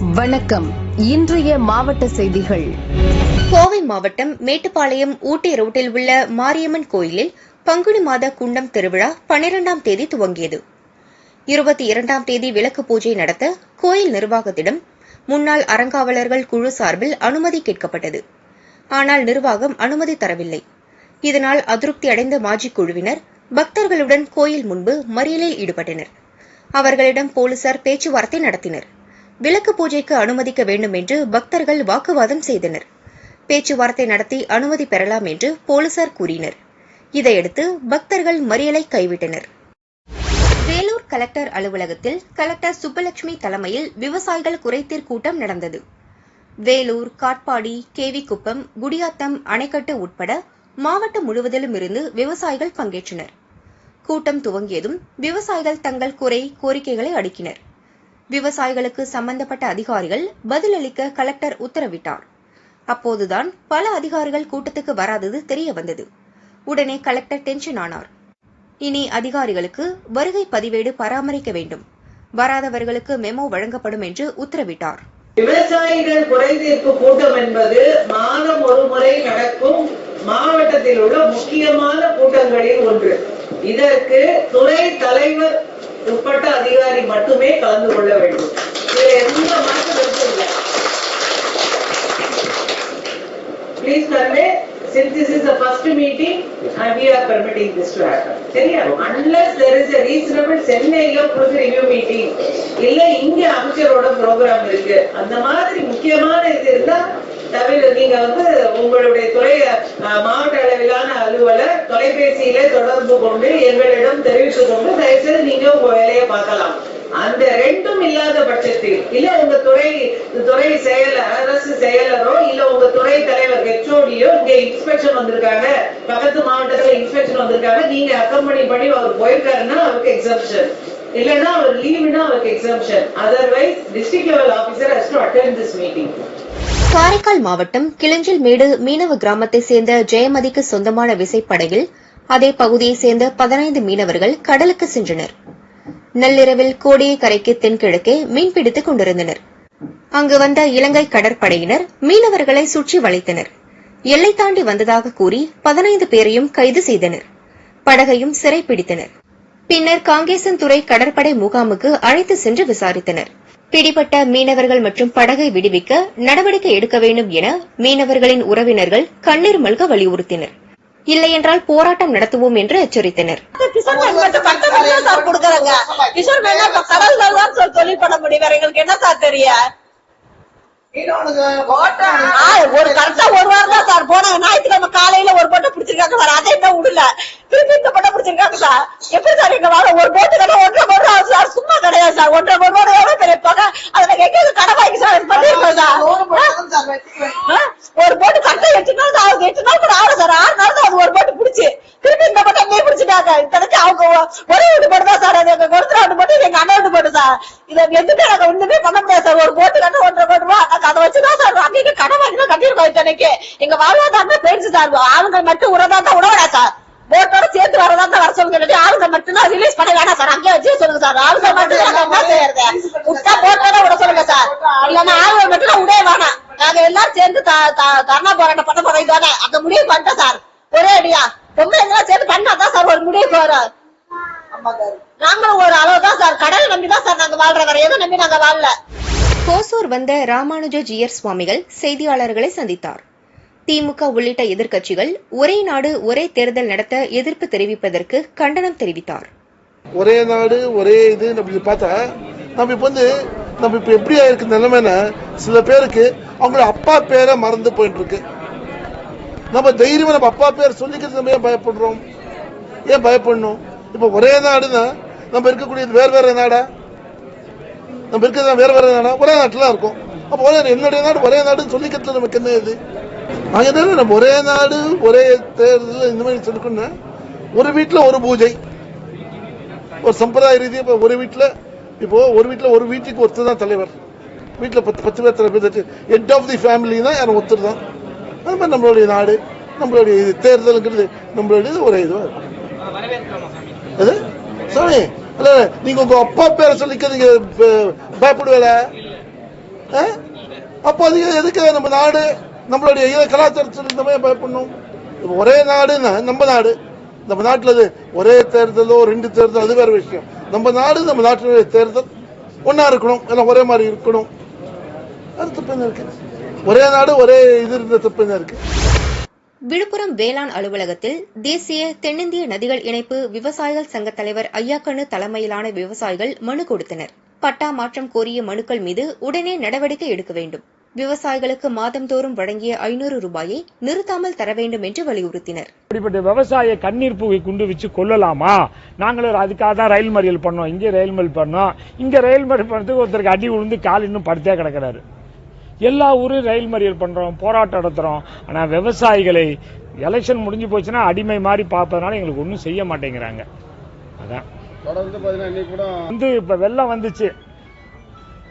வணக்கம். இன்றைய மாவட்ட செய்திகள். கோவை மாவட்டம் மேட்டுப்பாளையம் ஊட்டி ரோட்டில் உள்ள மாரியம்மன் கோயிலில் பங்குனி மாத குண்டம் திருவிழா பனிரெண்டாம் தேதி துவங்கியது. இருபத்தி இரண்டாம் தேதி விளக்கு பூஜை நடத்த கோயில் நிர்வாகத்திடம் முன்னாள் அறங்காவலர்கள் குழு சார்பில் அனுமதி கேட்கப்பட்டது. ஆனால் நிர்வாகம் அனுமதி தரவில்லை. இதனால் அதிருப்தி அடைந்த மாஜி குழுவினர் பக்தர்களுடன் கோயில் முன்பு மறியலில் ஈடுபட்டனர். அவர்களிடம் போலீசார் பேச்சுவார்த்தை நடத்தினர். விளக்கு பூஜைக்கு அனுமதிக்க வேண்டும் என்று பக்தர்கள் வாக்குவாதம் செய்தனர். பேச்சுவார்த்தை நடத்தி அனுமதி பெறலாம் என்று போலீசார் கூறினர். இதையடுத்து பக்தர்கள் மறியலை கைவிட்டனர். வேலூர் கலெக்டர் அலுவலகத்தில் கலெக்டர் சுப்பலட்சுமி தலைமையில் விவசாயிகள் குறைதீர் கூட்டம் நடந்தது. வேலூர் காட்பாடி கேவிக்குப்பம் குடியாத்தம் அணைக்கட்டு உட்பட மாவட்டம் முழுவதிலும் இருந்து விவசாயிகள் பங்கேற்றனர். கூட்டம் துவங்கியதும் விவசாயிகள் தங்கள் குறை கோரிக்கைகளை அடுக்கினர். விவசாயிகளுக்கு சம்பந்தப்பட்ட அதிகாரிகள் பதிலளிக்க கலெக்டர் உத்தரவிட்டார். அப்போதுதான் பல அதிகாரிகள் கூட்டத்துக்கு வராதது தெரிய வந்தது உடனே கலெக்டர் டென்ஷன் ஆனார். இனி அதிகாரிகளுக்கு வருகை பதிவேடு பராமரிக்க வேண்டும். வராதவர்களுக்கு மெமோ வழங்கப்படும் என்று உத்தரவிட்டார். விவசாயிகள் குறை தீர்ப்பு கூட்டம் என்பது மாதம் ஒரு முறை நடக்கும். மாவட்டத்தில் உள்ள முக்கியமான கூட்டங்களில் ஒன்று. இதற்கு துறை தலைவர் உட்பட்ட அதிகாரி மட்டுமே கலந்து கொள்ள வேண்டும் இதுல எந்த மாற்று கருத்தும் இல்லை Please convey, since this is the first meeting, and we are permitting this to happen. சரியா? Unless there is a reasonable சென்னையில ஒரு review meeting, இல்ல இங்க அமைச்சரோட program இருக்கு. அந்த மாதிரி முக்கியமான இது இருந்தா தவிர நீங்க வந்து உங்களுடைய துறை மாவட்ட அளவிலான அலுவலர் தொலைபேசியில தொடர்பு கொண்டு எங்களிடம் தெரிவித்து கொண்டு தயவுசெய்து நீங்க உங்க வேலையை பார்க்கலாம். அந்த ரெண்டும் இல்லாத பட்சத்தில் இல்ல உங்க துறை துறை செயலர் அரசு செயலரோ இல்ல உங்க துறை தலைவர் ஹெச்ஓடியோ இங்க இன்ஸ்பெக்ஷன் வந்திருக்காங்க பக்கத்து மாவட்டத்துல இன்ஸ்பெக்ஷன் வந்திருக்காங்க நீங்க அக்கம்பனி பண்ணி அவர் போயிருக்காருன்னா அவருக்கு எக்ஸம்ஷன் இல்லைன்னா அவர் லீவுனா அவருக்கு exemption otherwise district level officer has to attend this meeting Karaikal மாவட்டம் கிளிஞ்சில்மேடு மீனவ கிராமத்தைச் சேர்ந்த ஜெயமதிக்கு சொந்தமான விசைப்படகில் அதே பகுதியைச் சேர்ந்த பதினைந்து மீனவர்கள் கடலுக்கு சென்றனர். நள்ளிரவில் கோடியை கரைக்கு தென்கிழக்கே மீன்பிடித்துக் கொண்டிருந்தனர். அங்கு வந்த இலங்கை கடற்படையினர் மீனவர்களை சுற்றி வளைத்தனர். எல்லை தாண்டி வந்ததாக கூறி பதினைந்து பேரையும் கைது செய்தனர். படகையும் சிறைப்பிடித்தனர் பின்னர் காங்கேசன்துறை கடற்படை முகாமுக்கு அழைத்து சென்று விசாரித்தனர். பிடிபட்ட மீனவர்கள் மற்றும் படகை விடுவிக்க நடவடிக்கை எடுக்க வேண்டும் என மீனவர்களின் உறவினர்கள் கண்ணீர் மல்க வலியுறுத்தினர். இல்லையென்றால் போராட்டம் நடத்துவோம் என்று எச்சரித்தனர். தொழில் என்ன சார் ஒரு கரெக்டா ஒரு வாரம் தான் சார் போனாங்க. ஞாயிற்றுக்கிழமை காலையில ஒரு பட்டம் பிடிச்சிருக்காங்க சார். அதை என்ன விடல திருப்பி இந்த பட்டம் பிடிச்சிருக்காங்க சார். எப்படி சார் எங்க வாழ ஒரு போட்டு கடை ஒன்றரை கோடி ரூபா சார். சும்மா கிடையாது சார். ஒன்றரை கோடி ரூபா எவ்வளவு பெரிய தொகை அதுல எங்க கடை வாங்கி சார்? பண்ணிருக்கோம் சார்? ஒரு போட்டு கரெக்டா எட்டு நாள் ஆகுது. எட்டு நாள் கூட ஆகும் சார். ஆறு நாள் தான் அது ஒரு போட்டு பிடிச்சி. திருப்பி இந்த போட்டை அங்கேயே பிடிச்சிட்டாங்க. இத்தனைக்கு அவங்க ஒரே வீட்டு போட்டு தான் சார். அது எங்க கொடுத்துற வீட்டு போட்டு எங்க அண்ணன் வீட்டு போட்டு சார். இதை எதுவுமே நாங்க ஒண்ணுமே பண்ண முடியாது சார். ஒரு போட்டு கட்ட ஒன்றரை கோடி ரூபா. நாங்க அதை வச்சுதான் சார். அன்னைக்கு கடை வாங்கி தான் கட்டியிருக்கோம். இத்தனைக்கு. எங்க வாழ்வாதாரமே போயிடுச்சு சார். ஆளுங்க மட்டும் உறதா தான் உணவடா சார். போட்டோட சேர்த்து வரதா தான் வர சொல்லுங்க. ஆளுங்க மட்டும் தான் ரிலீஸ் பண்ண வேணாம் சார். அங்கேயே வச்சு சொல்லுங்க சார். ஆளுங்க மட்டும் என்ன செய்யறது? விட்டா போட்டோட விட சொல்லுங்க சார். இல்லன்னா ஆளுங்க மட்டும் தான் விடவே வேணாம். நாங்க எல்லாரும் சேர்ந்து தர்ணா போராட்டம் பண்ண போறோம். இதுதானே அந்த முடிவு பண்ணிட்டோம் சார். ஒரே அடியா. பொம்பளை எல்லாம் சேர்ந்து பண்ணாதான் சார் ஒரு முடிவு வரும். நாங்களும் ஒரு அளவு தான் சார். கடலை நம்பி தான் சார் நாங்க வாழ்றோம் வேற எதுவும் நம்பி நாங்க வாழல? கோசூர் வந்த ராமானுஜ ஜியர் சுவாமிகள் செய்தியாளர்களை சந்தித்தார். திமுக உள்ளிட்ட எதிர்க்கட்சிகள் ஒரே நாடு ஒரே தேர்தல் நடத்த எதிர்ப்பு தெரிவிப்பதற்கு கண்டனம் தெரிவித்தார். ஒரே நாடு ஒரே இது பார்த்தா நம்ம இப்போ வந்து நம்ம இப்போ எப்படி ஆயிருக்கு நிலைமைனா சில பேருக்கு அவங்களோட அப்பா பேரை மறந்து போயிட்டு இருக்கு நம்ம தைரியமா நம்ம அப்பா பேர் சொல்லிக்கிறது நம்ம ஏன் பயப்படுறோம்? ஏன் பயப்படணும்? இப்போ ஒரே நாடுனா நம்ம இருக்கக்கூடியது வேற வேற நாடா? நம்ம இருக்கிறது வேற வேற நாடா? ஒரே நாட்டில் இருக்கும். அப்போ ஒரே என்னுடைய நாடு ஒரே நாடுன்னு சொல்லிக்கிறதுல நமக்கு என்ன இது? அங்கே தானே நம்ம ஒரே நாடு ஒரே தேர்தல் இந்த மாதிரி சொல்லிக்கணும்னா ஒரு வீட்டில் ஒரு பூஜை. ஒரு சம்பிரதாய ரீதியாக இப்போ ஒரு வீட்டில் இப்போ ஒரு வீட்டில் ஒரு வீட்டுக்கு ஒருத்தர் தான் தலைவர். வீட்டில் பத்து பத்து பேர் தலைவர் ஹெட் ஆஃப் தி ஃபேமிலி தான் யாரும் ஒருத்தர் தான். அது மாதிரி நம்மளுடைய நாடு நம்மளுடைய இது தேர்தலுங்கிறது நம்மளுடைய இது ஒரே இதுவாக இருக்கும் அது சாமி இல்லை நீங்க உங்க அப்பா பேரை சொல்லிக்க நீங்கள் பயப்படுவேல ஆ? அப்போ அது எதுக்கு நம்ம நாடு? நம்மளுடைய இத கலாச்சாரத்தில் இந்த மாதிரி பயப்படணும் ஒரே நாடுன்னா நம்ம நாடு நம்ம நாட்டில் அது ஒரே தேர்தலோ ரெண்டு தேர்தல் அது வேறு விஷயம். நம்ம நாடு நம்ம நாட்டினுடைய தேர்தல் ஒன்றா இருக்கணும் எல்லாம் ஒரே மாதிரி இருக்கணும். அது தப்பு இருக்கு? ஒரே நாடு ஒரே இது இருந்த தப்பு இருக்கு? விழுப்புரம் வேளாண் அலுவலகத்தில் தேசிய தென்னிந்திய நதிகள் இணைப்பு விவசாயிகள் சங்க தலைவர் ஐயாக்கண்ணு தலைமையிலான விவசாயிகள் மனு கொடுத்தனர். பட்டா மாற்றம் கோரிய மனுக்கள் மீது உடனே நடவடிக்கை எடுக்க வேண்டும். விவசாயிகளுக்கு மாதந்தோறும் வழங்கிய ஐநூறு ரூபாயை நிறுத்தாமல் தர வேண்டும் என்று வலியுறுத்தினர். இப்படிப்பட்ட விவசாய கண்ணீர் பூவை குண்டு வச்சு கொல்லலாமா நாங்களும் அதுக்காக தான் ரயில் மறியல் பண்ணோம். இங்கே ரயில் மறியல் பண்ணோம். இங்க ரயில் மறியல் பண்ணதுக்கு ஒருத்தருக்கு அடி விழுந்து கால் இன்னும் படுத்தே கிடக்கிறாரு. எல்லா ஊரும் ரயில் மறியல் பண்றோம் போராட்டம் நடத்துறோம். ஆனா விவசாயிகளை எலெக்ஷன் முடிஞ்சு போச்சுன்னா அடிமை மாதிரி பார்ப்பதனால எங்களுக்கு ஒன்றும் செய்ய மாட்டேங்கிறாங்க. அதான். தொடர்ந்து பாத்தீங்கன்னா இன்னைக்கு கூட வந்து இப்ப வெள்ளம் வந்துச்சு.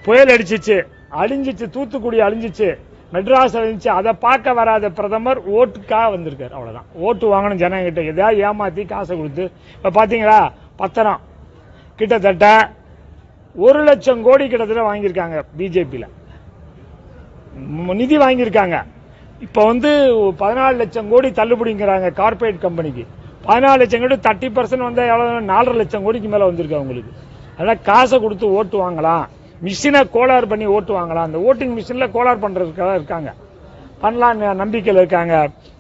புயல் அடிச்சிச்சு. அழிஞ்சிச்சு தூத்துக்குடி அழிஞ்சிச்சு மெட்ராஸ் அழிஞ்சிச்சு அதை பார்க்க வராத பிரதமர் ஓட்டுக்காக வந்திருக்காரு அவ்வளோதான் ஓட்டு வாங்கணும் ஜனங்கிட்ட எதாவது ஏமாற்றி காசை கொடுத்து இப்போ பார்த்தீங்களா பத்திரம். கிட்டத்தட்ட ஒரு லட்சம் கோடி கிட்டத்தட்ட வாங்கியிருக்காங்க பிஜேபியில். நிதி வாங்கியிருக்காங்க. இப்போ வந்து பதினாலு லட்சம் கோடி தள்ளுபடிங்கிறாங்க கார்ப்பரேட் கம்பெனிக்கு பதினாலு லட்சம் கோடி தேர்ட்டி பர்சன்ட் வந்தால் எவ்வளோ நாலரை லட்சம் கோடிக்கு மேலே வந்திருக்கு அவங்களுக்கு. அதனால் காசை கொடுத்து ஓட்டு வாங்கலாம். மிஷினை கோளாறு பண்ணி ஓட்டு வாங்கலாம் அந்த ஓட்டிங் மிஷின்ல கோளாறு பண்றதுக்காக இருக்காங்க. பண்ணலாம் நம்பிக்கையில் இருக்காங்க.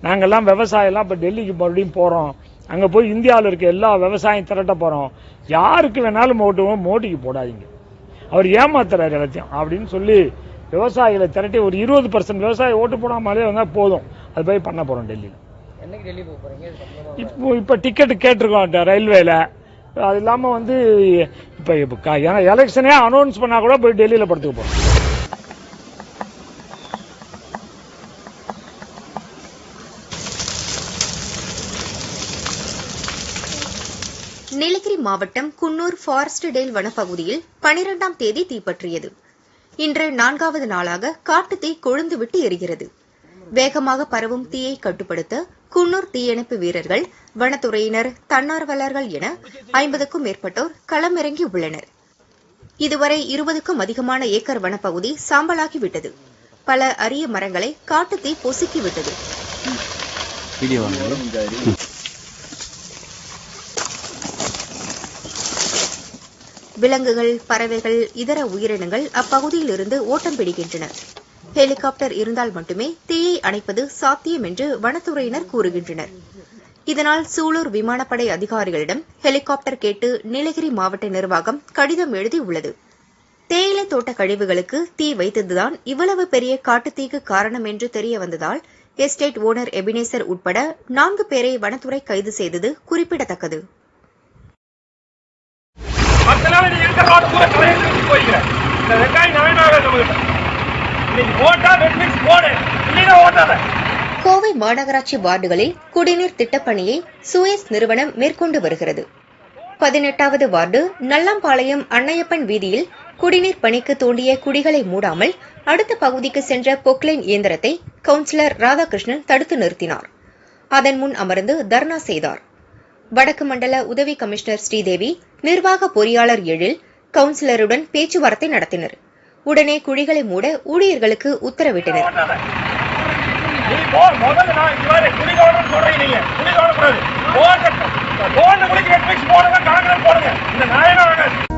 நாங்கெல்லாம் விவசாயம் எல்லாம் இப்ப டெல்லிக்கு மறுபடியும் போறோம். அங்க போய் இந்தியாவில் இருக்க எல்லா விவசாயம் திரட்ட போறோம். யாருக்கு வேணாலும் ஓட்டுவோம் மோடிக்கு போடாதீங்க. அவர் ஏமாத்துறாரு எல்லாத்தையும் அப்படின்னு சொல்லி விவசாயிகளை திரட்டி ஒரு இருபது பர்சன்ட் விவசாயி ஓட்டு போடாமலே வந்தா போதும். அது போய் பண்ண போறோம் டெல்லியில். இப்போ இப்போ டிக்கெட் கேட்டிருக்கோம் ரயில்வேல. அது இல்லாம வந்து இப்போ இப்போ ஏன்னா எலெக்ஷனே அனௌன்ஸ் பண்ணா கூட போய் டெல்லியில படுத்துக்க போகிறோம் நீலகிரி மாவட்டம் குன்னூர் ஃபாரஸ்ட் டேல் வனப்பகுதியில் பனிரெண்டாம் தேதி தீப்பற்றியது. இன்று நான்காவது நாளாக காட்டுத்தீ கொழுந்துவிட்டு எரிகிறது. வேகமாக பரவும் தீயை கட்டுப்படுத்த குன்னூர் தீயணைப்பு வீரர்கள் வனத்துறையினர் தன்னார்வலர்கள் என ஐம்பதுக்கும் மேற்பட்டோர் களமிறங்கி உள்ளனர். இதுவரை இருபதுக்கும் அதிகமான ஏக்கர் வனப்பகுதி சாம்பலாகிவிட்டது. பல அரிய மரங்களை காட்டுத்தீ பொசுக்கிவிட்டது. விலங்குகள் பறவைகள் இதர உயிரினங்கள் அப்பகுதியில் இருந்து ஓட்டம் பிடிக்கின்றன ஹெலிகாப்டர் இருந்தால் மட்டுமே தீயை அணைப்பது சாத்தியம் என்று வனத்துறையினர் கூறுகின்றனர். இதனால் சூலூர் விமானப்படை அதிகாரிகளிடம் ஹெலிகாப்டர் கேட்டு நீலகிரி மாவட்ட நிர்வாகம் கடிதம் எழுதியுள்ளது. தேயிலை தோட்ட கழிவுகளுக்கு தீ வைத்ததுதான் இவ்வளவு பெரிய காட்டுத்தீக்கு காரணம் என்று தெரிய வந்ததால் எஸ்டேட் ஓனர் எபினேசர் உட்பட நான்கு பேரை வனத்துறை கைது செய்தது குறிப்பிடத்தக்கது. வெங்காயம் கோவை மாநகராட்சி வார்டுகளில் குடிநீர் திட்டப்பணியை சுயஸ் நிறுவனம் மேற்கொண்டு வருகிறது. பதினெட்டாவது வார்டு நல்லாம்பாளையம் அன்னையப்பன் வீதியில் குடிநீர் பணிக்கு தோண்டிய குடிகளை மூடாமல் அடுத்த பகுதிக்கு சென்ற பொக்லைன் இயந்திரத்தை கவுன்சிலர் ராதாகிருஷ்ணன் தடுத்து நிறுத்தினார். அதன் முன் அமர்ந்து தர்ணா செய்தார். வடக்கு மண்டல உதவி கமிஷனர் ஸ்ரீதேவி நிர்வாக பொறியாளர் எழில் கவுன்சிலருடன் பேச்சுவார்த்தை நடத்தினர். உடனே குழிகளை மூட ஊழியர்களுக்கு உத்தரவிட்டனர். போடுங்க